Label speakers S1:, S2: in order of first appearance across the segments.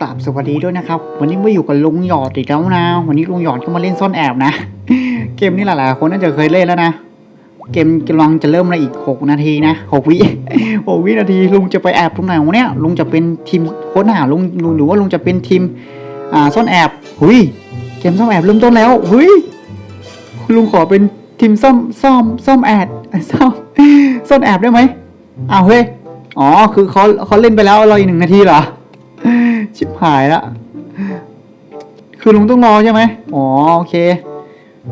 S1: กราบสวัสดีด้วยนะครับ วันนี้มาอยู่กับลุงหยอดอีกแล้วนะ วันนี้ลุงหยอดก็มาเล่นซ่อนแอบนะ เกมนี้หลายๆคนน่าจะเคยเล่นแล้วนะ เกมกำลังจะเริ่มในอีก 6 นาทีนะ6วิ6วินาทีลุงจะไปแอบตรงไหนวะเนี่ยลุงจะเป็นทีมค้นหาลุงหรือว่าลุงจะเป็นทีมอ่าซ่อนแอบหุยเกมซ่อนแอบเริ่มต้นแล้วหุยลุงขอเป็นทีมซ่อมซ่อมซ่อมแอบซ่อมซ่อนแอบได้ไหมอ้าวเฮ้ยอ๋อคือเขาเขาเล่นไปแล้วราอีกหนึ่งนาทีเหรอ ชิบหายละ คือลุงต้องรอใช่ไหมอ๋อโอเค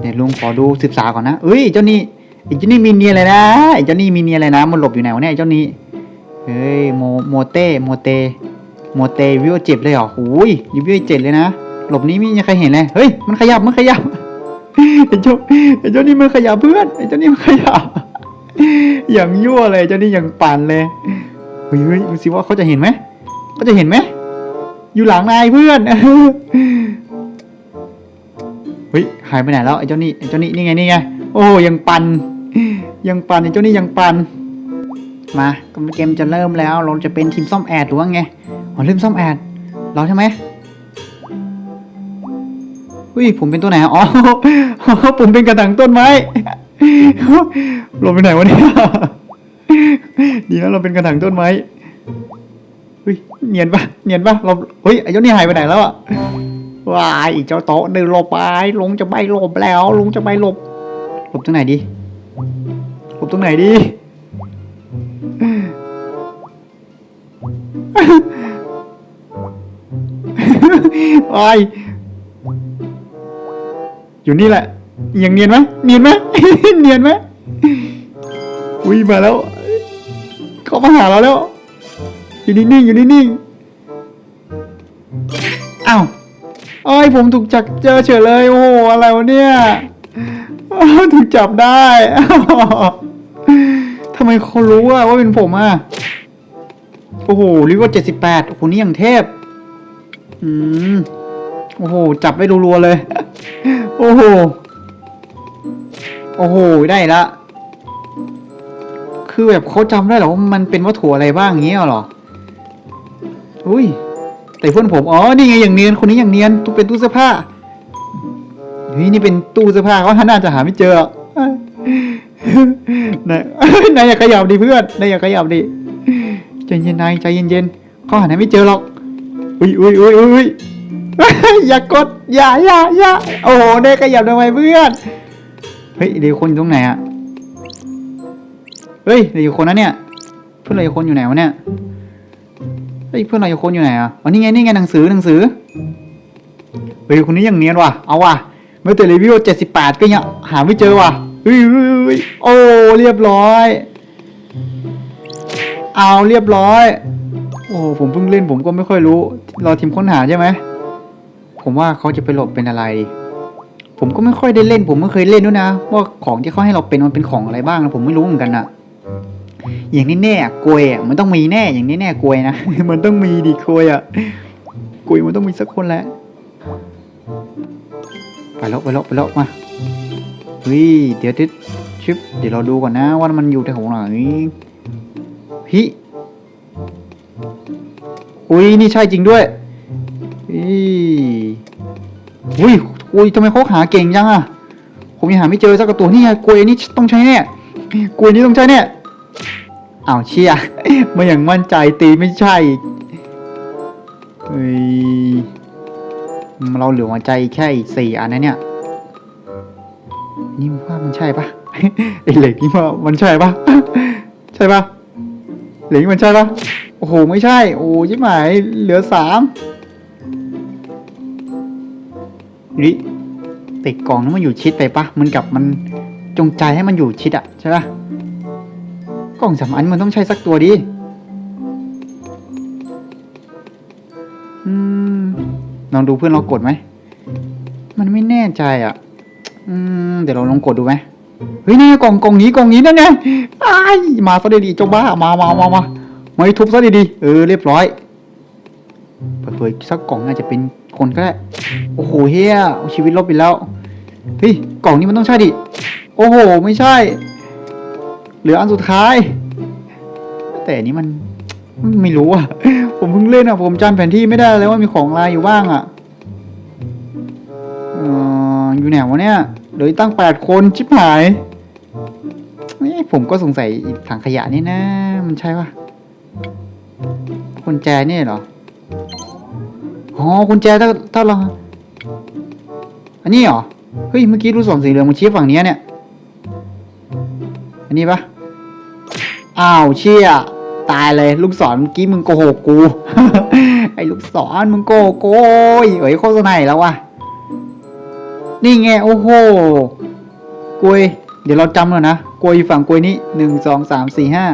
S1: เดี๋ยวลุงขอดูศึกษาก่อนนะเอ้ยเจ้านี่ไอ้เจ้านี่มีเนียอะไรนะไอ้เจ้านี่มีเนียอะไรนะ มันหลบอยู่ไหนวะเนี่ยไอ้เจ้านี่เฮ้ยโมโมเต้โมเตโมเตวิวเจ็บเลยเหรอโอ้ยวิวเจ็บเลยนะหลบนี้ไม่มีใครเห็นเลยเฮ้ยมันขยับมันขยับไอ้เจ้าไอ้เจ้านี่มันขยับเพื่อนไอ้เจ้านี่มันขยับอย่างยั่วเลยเจ้านี่อย่างปั่นเลยเฮ้ยดูสิว่าเขาจะเห็นไหมเขาจะเห็นไหม อยู่หลังนายเพื่อนเฮ้ยหายไปไหนแล้วไอ้เจ้านี่ไอ้เจ้านี่นี่ไงนี่ไงโอ้ยังปัน ยังปันไอ้เจ้านี่ยังปัน มาเกมจะเริ่มแล้ว เราจะเป็นทีมซ่อมแอดหรือว่าไงอ๋อเริ่มซ่อมแอดเราใช่ไหมอุ้ยผมเป็นตัวไหนอะอ๋อผมเป็นกระถางต้นไม้เราไปไหนวะเนี่ยดีนะเราเป็นกระถางต้นไม้ ฮ้ยเนียนปะเนียนปะเราเฮ้ยไอ้เจ้านี่หายไปไหนแล้วอะว้ายไอ้เจ้าโต๊ะเดินหลบไปลงจะไปหลบแล้วลงจะไปหลบหลบตรงไหนดีหลบตรงไหนดีไอ้ายอยู่นี่แหละยังเนียนไหมเนียนไหมเนียนไหมอุ้ยมาแล้วเขามาหาเราแล้ว อยู่นิ่งๆอยู่นิ่งๆอ้าวอ้ยผมถูกจับเจอเฉยเลยโอ้โหอะไรวะเนี่ยถูกจับได้ทำไมเขารู้อะว่าเป็นผมอะโอ้โหลิเวอร์เจ็ดสิบแปดโอ้โหนี่อย่างเทพอืมโอ้โห จับได้รัวๆเลย โอ้โห โอ้โห ได้ละ คือแบบเขาจำได้เหรอว่ามันเป็นวัตถุอะไรบ้างเงี้ยเหรอ อุ้ยแต่เพื่อนผมอ๋อนี่ไงอย่างเนียนคนนี้อย่างเนียนตู้เป็นตู้เสื้อผ้านี่นี่เป็นตู้เสื้อผ้าเขาน่าจะหาไม่เจอ นายนายอย่าขยับดิเพื่อนนายอย่าขยับดิใจเย็นนายใจเย็นๆเขาหาไม่เจอหรอก อุ้ยอุ้ยอุ้ยอุ้ยอย่ากดอย่าอย่าอย่าโอ้โหนายขยับทำไมเพื่อนเฮ้ยเดี๋ยวคนอยู่ตรงไหนอะเฮ้ยเหลืออยู่คนนะเนี่ยเพื่อนเราอยู่คนอยู่ไหนวะเนี่ย ฮ้ยเพื่อนเราอยู่คนอยู่ไหนอะอ๋อนี่ไงนี่ไงหนังสือหนังสือเฮ้ยคนนี้ยังเนียนว่ะเอาว่ะเมื่อแต่รีวิวเจ็ดสิบแปดก็ยังหาไม่เจอว่ะเฮ้ยโอ้เรียบร้อย เอาเรียบร้อย โอ้ผมเพิ่งเล่นผมก็ไม่ค่อยรู้รอทีมค้นหาใช่ไหมผมว่าเขาจะไปหลบเป็นอะไร ผมก็ไม่ค่อยได้เล่น ผมไม่เคยเล่นด้วยนะว่าของที่เขาให้เราเป็นมันเป็นของอะไรบ้างนะผมไม่รู้เหมือนกันนะ อย่างนี้แน่กลวยอะมันต้องมีแน่อย่างนี้แน่กลวยนะ มันต้องมีดิกลวยอะกลวยมันต้องมีสักคนแหละไปแล้วไปแล้วไปแล้วมาเฮ้ยเดี๋ยวทิศชิปเดี๋ยวเราดูก่อนนะว่ามันอยู่แถวไหนฮิอุ้ยนี่ใช่จริงด้วยอุ้ยอุ้ยทำไมเขาหาเก่งจังอะผมยังหาไม่เจอสักตัวนี่ไงกลวยนี่ต้องใช้แน่กลวยนี่ต้องใช้แน่ อ้าวเชียมาอย่างมั่นใจตีไม่ใช่อีกเฮ้ยเราเหลือหัวใจแค่อีกสี่อันนะเนี่ยนี่ว่ามันใช่ปะไอเหล็กนี่ว่ามันใช่ปะใช่ปะเหล็กนี่มันใช่ปะโอ้โหไม่ใช่ โอ้ชิบหายเหลือสามนี่ติดกล่องนั้นมันอยู่ชิดไปปะมันกับมันจงใจให้มันอยู่ชิดอะใช่ปะ กล่องสามอันมันต้องใช้สักตัวดิ อืมลองดูเพื่อนเรากดไหม มันไม่แน่ใจอะ อืม เดี๋ยวเราลองกดดูไหมเฮ้ยนี่กล่องกล่องนี้กล่องนี้นั่นไงอ้ายมาซะดีๆเจ้าบ้า มามามามามาทุบซะดีๆเออเรียบร้อยเปิดๆสักกล่องน่าจะเป็นคนก็ได้ โอ้โหเฮียชีวิตลบไปแล้ว เฮ้ย กล่องนี้มันต้องใช่ดิ โอ้โห ไม่ใช่ เหลืออันสุดท้าย แต่นี้มันไม่รู้อะ ผมเพิ่งเล่นอะ ผมจำแผนที่ไม่ได้เลยว่ามีของอะไรอยู่บ้างอะอยู่ไหนวะเนี่ยเหลือตั้งแปดคนชิบหายผมก็สงสัยถังขยะนี่นะ มันใช่ปะกุญแจนี่เหรอ อ๋อกุญแจถ้าถ้าเรา อันนี้เหรอ เฮ้ย เมื่อกี้ลูกศรสีเหลืองมันชี้ฝั่งนี้เนี่ย อันนี้ปะ อ้าวเชี่ยตายเลยลูกศรเมื่อกี้มึงโกหกกู ไอ้ลูกศรมึงโกโก้ยเฮ้ยโฆษณาอีกแล้ววะนี่ไงโอ้โหกลวยเดี๋ยวเราจำเลยนะกลวยฝั่งกลวยนี้หนึ่งสองสามสี่ห้า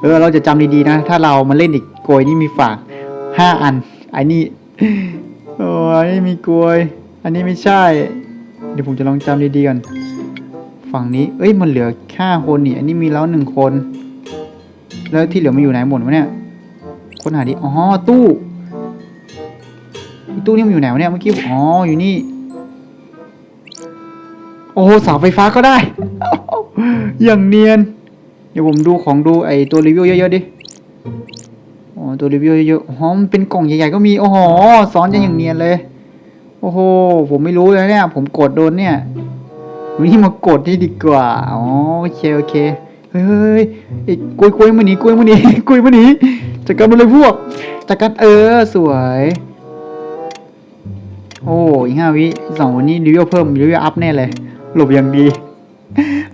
S1: เออเราจะจำดีๆนะ ถ้าเรามาเล่นอีกกลวยนี่มีฝั่งห้าอันไอ้นี่โอ้อันนี้มีกลวย อันนี้ไม่ใช่ เดี๋ยวผมจะลองจำดีๆก่อนฝั่งนี้ เอ้ยมันเหลือแค่คนนี่ อันนี้มีแล้วหนึ่งคน แล้วที่เหลือมันอยู่ไหนหมดวะเนี่ยคนหาดิอ๋อตู้อีตู้นี่มันอยู่ไหนวะเนี่ยเมื่อกี้อ๋ออยู่นี่ โอ้เสาไฟฟ้าก็ได้ อย่างเนียน เดี๋ยวผมดูของดูไอตัวรีวิวเยอะๆดิอ๋อตัวรีวิวเยอะๆอ๋อมันเป็นกล่องใหญ่ๆก็มีโอ้โหซ้อนกันอย่างเนียนเลย โอ้โหผมไม่รู้เลยเนี่ย ผมกดโดนเนี่ยวันนี้มากดที่ดีกว่าอ๋อโอเคโอเค เฮ้ยเฮ้ยไอ้กุยกุยมาหนีกุยมาหนีกุยมาหนีจัดการมันเลยพวกจัดการเออสวย โอ้อีกห้าวิสองวันนี้รีวิวเพิ่มรีวิวอัพแน่เลยหลบอย่างดี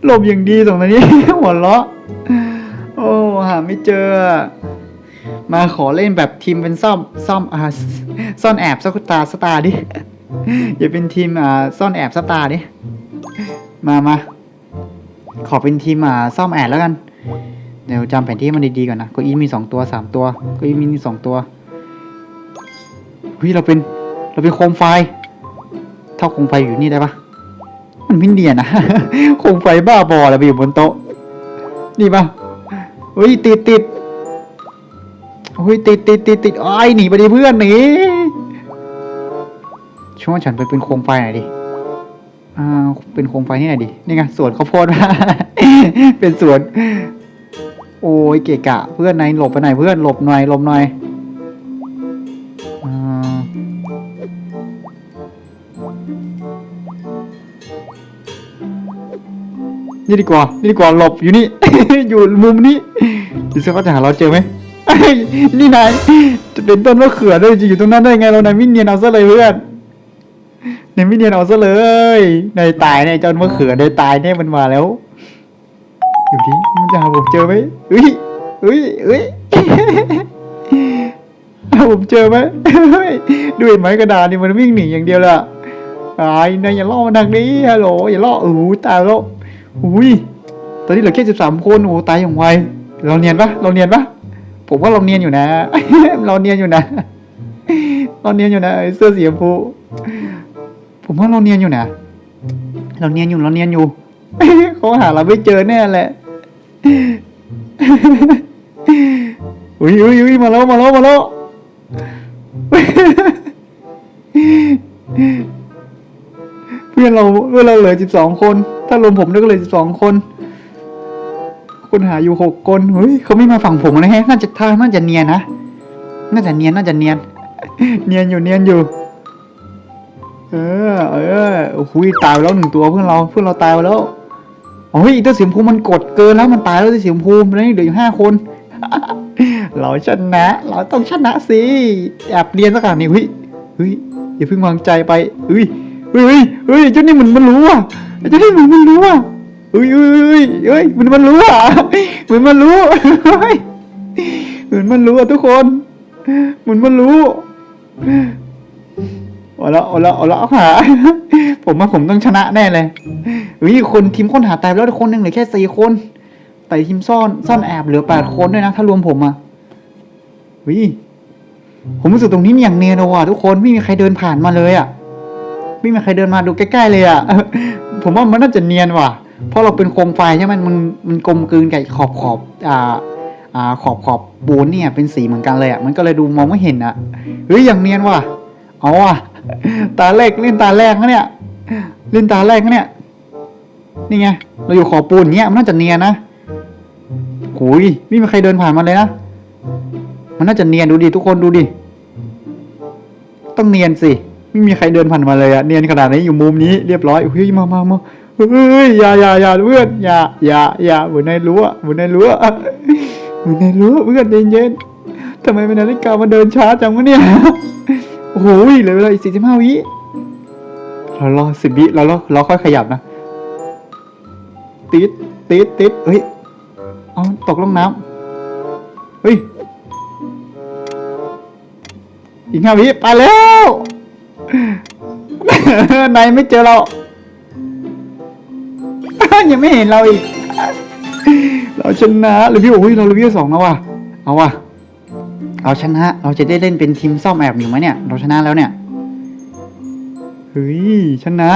S1: หลบอย่างดีสองตัวนี้หัวเราะโอ้หาไม่เจอ มาขอเล่นแบบทีมเป็นซ่อมซ่อมอ่าซ่อนแอบสักตาสตาดิอย่าเป็นทีมอ่าซ่อนแอบสตาดิมามา ขอเป็นทีมอ่าซ่อมแอบแล้วกัน เดี๋ยวจำแผนที่มันดีๆก่อนนะก็อีมีสองตัวสามตัวก็อีมีสองตัวเฮ้ยเราเป็นเราเป็นโคมไฟถ้าโคมไฟอยู่นี่ได้ปะมันไม่เนียนะโคมไฟบ้าบอแล้วไปอยู่บนโต๊ะนี่ปะเฮ้ยติดติดเฮ้ยติดติดติดติดไอ้หนีไปดิเพื่อนหนีช่วยฉันไปเป็นโคมไฟหน่อยดิ อ่าเป็นโคมไฟที่ไหนดินี่ไงสวนข้าวโพด เป็นสวน โอ้ยเกะกะ เพื่อนนายหลบไปไหนเพื่อนหลบหน่อยหลบหน่อยอนี่ดีกว่า นี่ดีกว่า หลบอยู่นี่ อยู่มุมนี้ดูซิเขาจะหาเราเจอไหม นี่นาย จะเป็นต้นมะเขือด้วยจะอยู่ตรงนั้นได้ไงเรานายมิเนียนเอาซะเลยเพื่อน นายมิเนียนเอาซะเลยในตายเนี่ยเจ้ามะเขือในตายเนี่ยมันมาแล้วอยู่ที่มันจะหาผมเจอไหมเฮ้ยเฮ้ยเฮ้ยหาผมเจอไหมเฮ้ยดูเห็นไหมกระดาษนี่มันวิ่งหนีอย่างเดียวละตายนายอย่าล่อมันดังนี้ฮัลโหลอย่าล่อโอ้โหตายแล้วอุ้ยตอนนี้เหลือแค่สิบสามคนโอ้ตายอย่างไวเราเนียนปะเราเนียนปะผมว่าเราเนียนอยู่นะ เราเนียนอยู่นะ เราเนียนอยู่นะเสื้อสีชมพู ผมว่าเราเนียนอยู่นะเราเนียนอยู่เราเนียนอยู่เขาหาเราไม่เจอแน่แหละอุ้ยอุ้ยอุ้ยมาแล้วมาแล้วมาแล้วเพื่อนเราเพื่อนเราเหลือสิบสองคน ถ้ารวมผมด้วยก็เหลือสิบสองคน คนหาอยู่หกคนเฮ้ยเขาไม่มาฝั่งผมนะฮะน่าจะท่าน่าจะเนียนนะน่าจะเนียนน่าจะเนียน เนียนอยู่เนียนอยู่ เออ เออโอ้โหตายไปแล้วหนึ่งตัวเพื่อนเราเพื่อนเราตายไปแล้วโอ้ยอีตัวสีมพูมันกดเกินแล้วมันตายแล้วตัวสีมพูมันเหลืออยู่ห้าคน เราชนะ เราต้องชนะสิแอบเรียนสักขนาดนี้เฮ้ยเฮ้ยอย่าเพิ่งวางใจไปเฮ้ยเฮ้ยเฮ้ยเจ้านี่มันมันรู้อะเจ้านี่มันมันรู้อะเฮ้ยเฮ้ยเฮ้ยเฮ้ยมันมันรู้อะเหมือนมันรู้เหมือนมันรู้อะทุกคนเหมือนมันรู้ เอาละเอาละเอาละเอาหาผมว่าผมต้องชนะแน่เลยเฮ้ยคนทีมค้นหาตายแล้วคนหนึ่งเหลือแค่สี่คน แต่ทีมซ่อนซ่อนแอบเหลือแปดคนด้วยนะ ถ้ารวมผมอะวิผมรู้สึกตรงนี้มีอย่างเนียนว่ะทุกคนไม่มีใครเดินผ่านมาเลยอะไม่มีใครเดินมาดูใกล้ๆเลยอะผมว่ามันน่าจะเนียนว่ะ เพราะเราเป็นโคมไฟใช่ไหมมันมันกลมกลืนกับขอบขอบอ่าอ่าขอบขอบปูนเนี่ยเป็นสีเหมือนกันเลยอะมันก็เลยดูมองไม่เห็นอะเฮ้ยอย่างเนียนว่ะเอาว่ะ ตาแรกเล่นตาแรกนะเนี่ยเล่นตาแรกนะเนี่ย นี่ไง เราอยู่ขอบปูนเนี้ยมันน่าจะเนียนนะโอ้ยไม่มีใครเดินผ่านมาเลยนะ มันน่าจะเนียนดูดิทุกคนดูดิ ต้องเนียนสิไม่มีใครเดินผ่านมาเลยอะเนียนขนาดนี้อยู่มุมนี้เรียบร้อยเฮ้ยมามามาเฮ้ยอย่าอย่าอย่าเพื่อนอย่าอย่าอย่าเหมือนในรั้วเหมือนในรั้วเหมือนในรั้วเพื่อนเย็นๆทำไมเป็นนาฬิกามาเดินช้าจังวะเนี่ย โอ้โหเหลือเวลาอีกสี่สิบห้าวิเรารอสิบวิเรารอเราค่อยขยับนะติดติดติดเฮ้ยเอาตกลงน้ำเฮ้ยอีกห้าวิไปแล้วนายไม่เจอเรายังไม่เห็นเราอีก เราชนะหรือพี่โอ้ยเรารีวิวสองแล้วว่ะเอาว่ะ เราชนะ เราจะได้เล่นเป็นทีมซ่อมแอบอยู่ไหมเนี่ย เราชนะแล้วเนี่ยเฮ้ยชนะ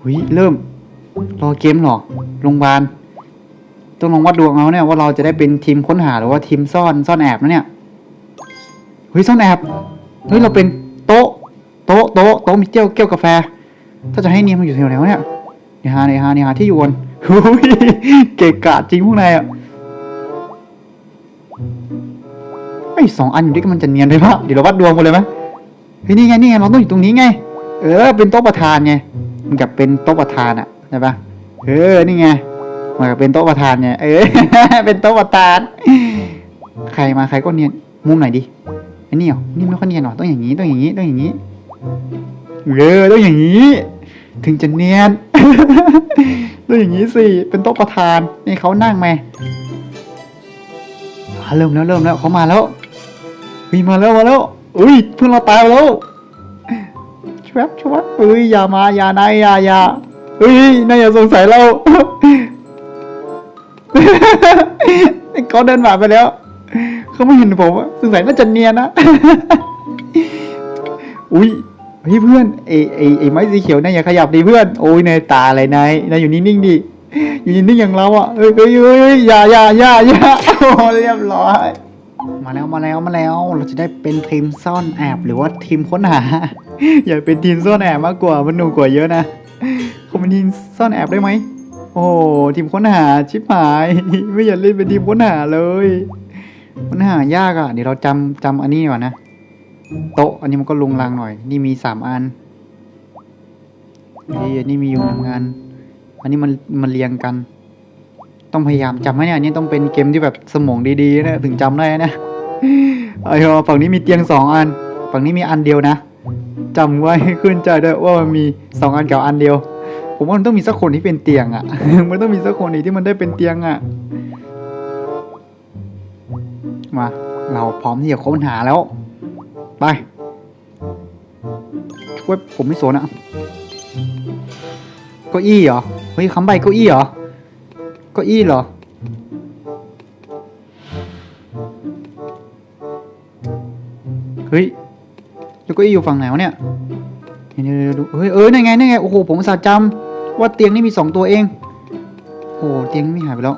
S1: เฮ้ยเริ่ม รอเกมหรอโรงพยาบาลต้องลองวัดดวงเอาเนี่ยว่าเราจะได้เป็นทีมค้นหาหรือว่าทีมซ่อนซ่อนแอบนะเนี่ยเฮ้ยซ่อนแอบเฮ้ยเราเป็นโต๊ะโต๊ะโต๊ะโต๊ะมีเจ้าแก้วกาแฟ ถ้าจะให้เนียนมาอยู่แถวไหนวะเนี่ยเนี่ยฮะเนี่ยฮะเนี่ยฮะที่อยู่บนหุ้ยเกะกะจริงพวกนายอะ อ้สองอันอยู่ด้วยกันมันจะเนียนได้ปะเดี๋ยวเราวัดดวงกันเลยไหมเฮ้ยนี่ไงนี่ไงเราต้องอยู่ตรงนี้ไง เออ เป็นโต๊ะประธานไงมันกับเป็นโต๊ะประธานอะใช่ปะเออนี่ไงมันกับเป็นโต๊ะประธานไงเออเป็นโต๊ะประธาน ใครมาใครก็เนียนมุมไหนดีอันนี้เหรอนี่ไม่ค่อยเนียนหรอต้องอย่างนี้ต้องอย่างนี้ต้องอย่างนี้เออต้องอย่างนี้ ถึงจะเนียนต้องอย่างนี้สิเป็นโต๊ะประธานนี่เขานั่งไหมเริ่มแล้วเริ่มแล้วเขามาแล้ว เฮ้ยมาแล้วมาแล้วอุ้ยเพื่อนเราตายแล้วชวบชวบเอ้ยอย่ามาอย่านายอย่าอย่าเฮ้ยนายอย่าสงสัยเราเขาเดินผ่านไปแล้วเขาไม่เห็นผมสงสัยน่าจะเนียนนะอุ้ยเฮ้ยเพื่อนไอไอไอไม้สีเขียวนายอย่าขยับดิเพื่อนโอ้ยนายตาอะไรนายนายอยู่นิ่งๆดิอยู่นิ่งๆอย่างเราอะเฮ้ยเฮ้ยเฮ้ยอย่าอย่าอย่าอย่าโอ้เรียบร้อย มาแล้วมาแล้วมาแล้วเราจะได้เป็นทีมซ่อนแอบหรือว่าทีมค้นหา อย่าเป็นทีมซ่อนแอบมากกว่ามันหนุกกว่าเยอะนะเขาเป็นทีมซ่อนแอบได้ไหมโอ้ทีมค้นหาชิบหาย ไม่อยากเล่นเป็นทีมค้นหาเลยค้นหายากอะเดี๋ยวเราจำจำอันนี้ก่อนนะโต๊ะอันนี้มันก็ลุงลังหน่อย นี่มีสามอันเฮ้ยอันนี้มีอยู่หนึ่งอันอันนี้มันมันเรียงกัน ต้องพยายามจำให้เนี่ยนนี้ต้องเป็นเกมที่แบบสมองดีๆนะถึงจำได้นะไอ้ยอฝั่งนี้มีเตียงสองอัน ฝั่งนี้มีอันเดียวนะจำไว้ขึ้นใจด้วยว่ามันมีสองอันกับอันเดียว ผมว่ามันต้องมีสักคนที่เป็นเตียงอะ มันต้องมีสักคนอีกที่มันได้เป็นเตียงอะ มา เราพร้อมที่จะค้นหาแล้ว ไปเว็บผมไม่สนอะเก้าอี้เหรอ เฮ้ยคำใบเก้าอี้เหรอ เก้าอี้เหรอ เฮ้ยแล้วเก้าอี้อยู่ฝั่งไหนวะเนี่ยเดี๋ยวดูเฮ้ยเออนั่นไงนั่นไงโอ้โหผมสาห์จำว่าเตียงนี่มีสองตัวเองโอ้โหเตียงนี่ไม่หายไปแล้ว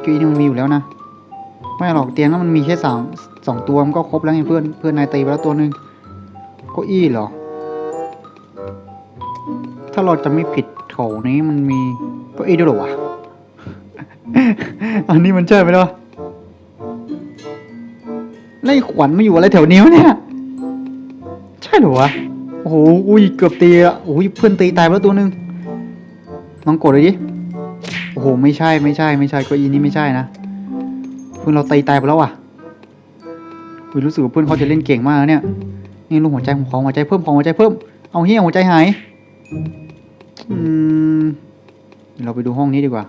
S1: เก้าอี้นี่มันมีอยู่แล้วนะไม่หรอกเตียงนั้นมันมีแค่สามสองตัวมันก็ครบแล้วไงเพื่อนเพื่อนนายตีไปแล้วตัวหนึ่งเก้าอี้เหรอ ถ้าเราจะไม่ผิดโถนี้มันมี เก้าอี้ด้วยเหรอวะ อันนี้มันใช่ไหมล่ะไล่ขวัญมาอยู่อะไรแถวนี้วะเนี่ย ใช่เหรอวะ โอ้โหอุ้ยเกือบตีอะโอ้ยเพื่อนตีตายไปแล้วตัวหนึ่งลองกดเลยดิ โอ้โห ไม่ใช่ไม่ใช่ไม่ใช่เก้าอี้นี้ไม่ใช่นะ เพื่อนเราตีตายไปแล้วอะอุ๊ยรู้สึกว่าเพื่อนเขาจะเล่นเก่งมากนะเนี่ย นี่ลูกหัวใจผมขอหัวใจเพิ่มของหัวใจเพิ่ม เอาเฮียหัวใจหาย อืม เราไปดูห้องนี้ดีกว่า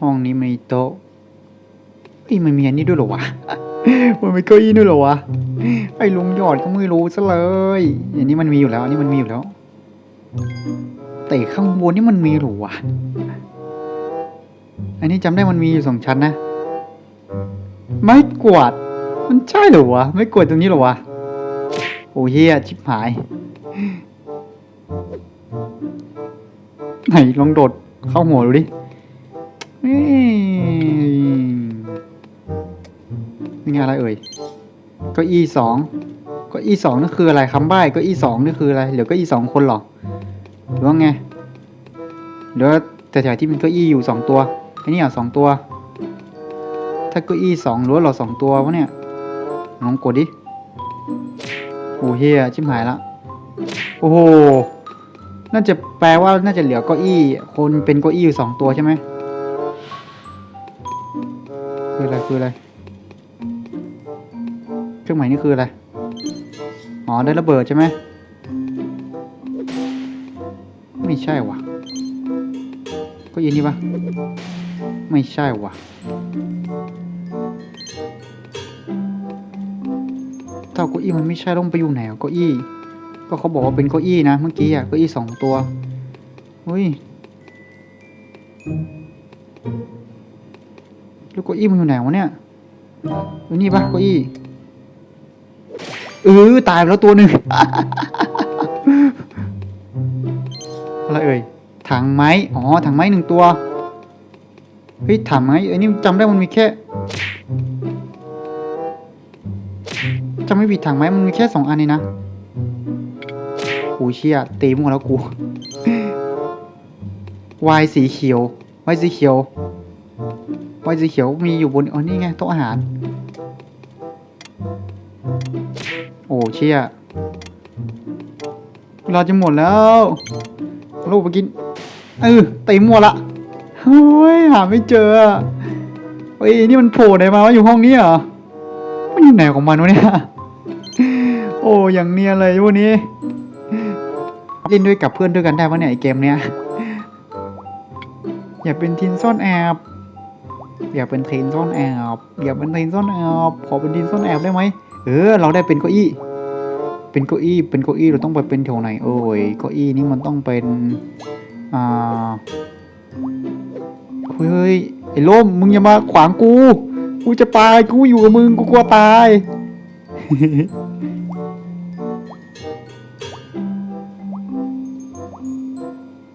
S1: ห้องนี้มีโต๊ะเอ้ยมันมีอันนี้ด้วยเหรอวะ มันมีเก้าอี้ด้วยเหรอวะ ไอ้ลุงหยอดก็ไม่รู้ซะเลย อันนี้มันมีอยู่แล้ว อันนี้มันมีอยู่แล้ว แต่ข้างบนนี่มันมีหรอวะ อันนี้จำได้มันมีอยู่สองชั้นนะ ไม้กวาด มันใช่เหรอวะ ไม่กวาดตรงนี้เหรอวะ โอ้เฮียชิบหาย ไหนลองโดดเข้าหัวดูดินี่ไงอะไรเอ่ยก็อีสองก็อีสองนั่นคืออะไรคำใบ้ก็อีสองนี่คืออะไรเหลือเก็อีสองคนหรอหรือว่าไงเหลือแต่แถวที่มีเก้าอี้อยู่สองตัวไอ้นี่อะสองตัว ถ้าก้าอี้สองหรือว่าเราสองตัววะเนี่ยลองกดดิโอ้เฮียชิบหายละโอ้โห น่าจะแปลว่าน่าจะเหลือเก้าอี้ คนเป็นเก้าอี้อยู่สองตัวใช่ไหมคืออะไรคืออะไร เครื่องหมายนี่คืออะไร อ๋อได้ระเบิดใช่ไหม ไม่ใช่ว่ะก้าอี้นี่ปะไม่ใช่ว่ะถ้าเก้าอี้มันไม่ใช่ต้องไปอยู่ไหนเก้าอี้ ก็เขาบอกว่าเป็นเก้าอี้นะ เมื่อกี้อะเก้าอี้สองตัวเฮ้ยแล้วเก้าอี้มันอยู่ไหนวะเนี่ยอยู่นี่ปะเก้าอี้เออตายไปแล้วตัวหนึ่งอะไรเอ่ยถังไม้อ๋อถังไม้หนึ่งตัวเฮ้ยถังไม้ไอ้นี่จำได้มันมีแค่จำไม่ผิดถังไหมมันมีแค่สองอันนี่นะโอ้เชี่ยตีมั่วแล้วกูวายสีเขียววายสีเขียววายสีเขียวมีอยู่บนอ๋อนี่ไงโต๊ะอาหาร โอ้เชี่ยเราจะหมดแล้วลูกไปกินเออตีมั่วละเฮ้ยหาไม่เจออะเฮ้ยนี่มันโผล่ไหนมาวะอยู่ห้องนี้เหรอมันอยู่ไหนของมันวะเนี่ยโอ้อย่างเนียนเลยวันนี้ เล่นด้วยกับเพื่อนด้วยกันได้ปะเนี่ยไอเกมเนี้ย อย่าเป็นทีนซ่อนแอบอย่าเป็นทีนซ่อนแอบอย่าเป็นทีนซ่อนแอบขอเป็นทีนซ่อนแอบได้ไหมเออ เราได้เป็นเก้าอี้ เป็นเก้าอี้เป็นเก้าอี้เราต้องไปเป็นแถวไหนเอ้ยเก้าอี้นี่มันต้องเป็นอ่าเฮ้ยไอ้ล่มมึงอย่ามาขวางกู กูจะตายกูอยู่กับมึงกูกลัวตาย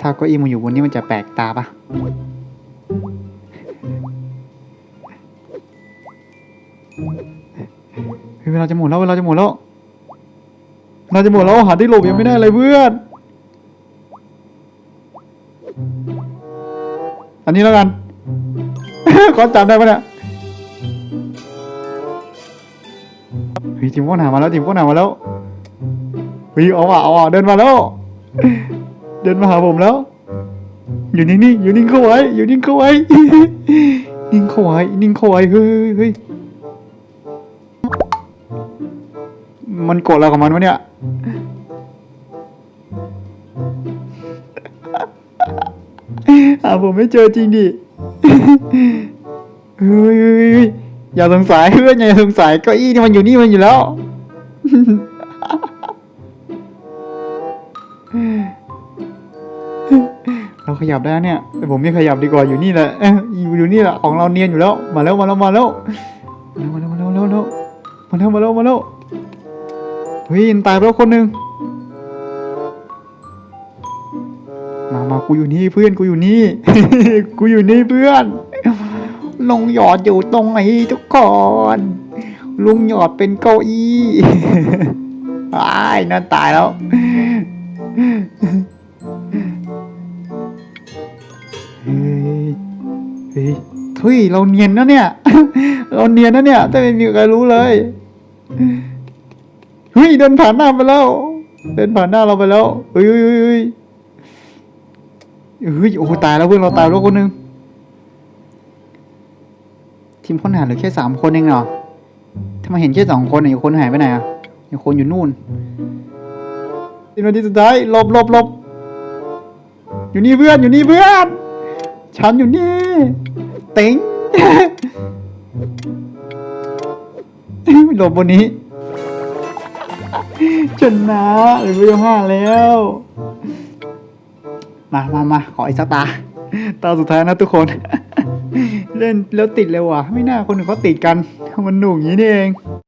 S1: ถ้าเก้าอี้มันอยู่บนนี้มันจะแปลกตาปะเฮ้ยเวลาจะหมดแล้วเวลาจะหมดแล้วเวลาจะหมดแล้วหาที่หลบยังไม่ได้เลยเพื่อน อันนี้แล้วกัน ขอจำได้ปะเนี่ยเฮ้ยทีมพ่นหามาแล้วทีมพ่นหามาแล้วเฮ้ยเอาว่ะเอาว่ะเดินมาแล้ว เดินมาหาผมแล้ว อยู่นิ่งๆอยู่นิ่งเข้าไว้ อยู่นิ่งเข้าไว้ นิ่งเข้าไว้ นิ่งเข้าไว้ เฮ้ยเฮ้ยมันโกรธอะไรของมันวะเนี่ย หาผมไม่เจอจริงดิ เฮ้ยอย่าสงสัยเพื่อนอย่าสงสัยเก้าอี้นี่มันอยู่นี่มันอยู่แล้ว เราขยับได้เนี่ย แต่ผมไม่ขยับดีกว่าอยู่นี่แหละอยู่อยู่นี่แหละของเราเนียนอยู่แล้ว มาแล้วมาแล้วมาแล้วมาแล้วมาแล้วมาแล้วมาแล้วมาแล้วมาแล้วเฮ้ยตายไปแล้วคนหนึ่งมามากูอยู่นี่เพื่อนกูอยู่นี่ กูอยู่นี่เพื่อนลุงหยอดอยู่ตรงไหนทุกคนลุงหยอดเป็นเก้าอี้อ้ายนั่นตายแล้ว เฮ้ยเฮ้ยเราเนียนนะเนี่ย เราเนียนนะเนี่ยแต่ไม่มีใครรู้เลยเฮ้ยเดินผ่านหน้าไปแล้ว เดินผ่านหน้าเราไปแล้วเฮ้ยเฮ้ยเฮ้ยเฮ้ยโอ้ตายแล้วเพื่อนเราตายแล้วคนหนึงทีมค้นหาเหลือแค่สามคนเองเหรอทำไมเห็นแค่สองคนอีกคนหายไปไหนอะอีกคนอยู่นู่นสิบนาทีสุดท้ายหลบหลบหลบอยู่นี่เพื่อนอยู่นี่เพื่อน ฉันอยู่นี่เต็งหลบบนนี้ชนะหรือไม่ห้าแล้ว มามามาขออีกสักตา ตาสุดท้ายนะทุกคน เล่นแล้วติดเลยว่ะ ไม่น่าคนอื่นเขาติดกัน มันหนุ่งอย่างนี้เอง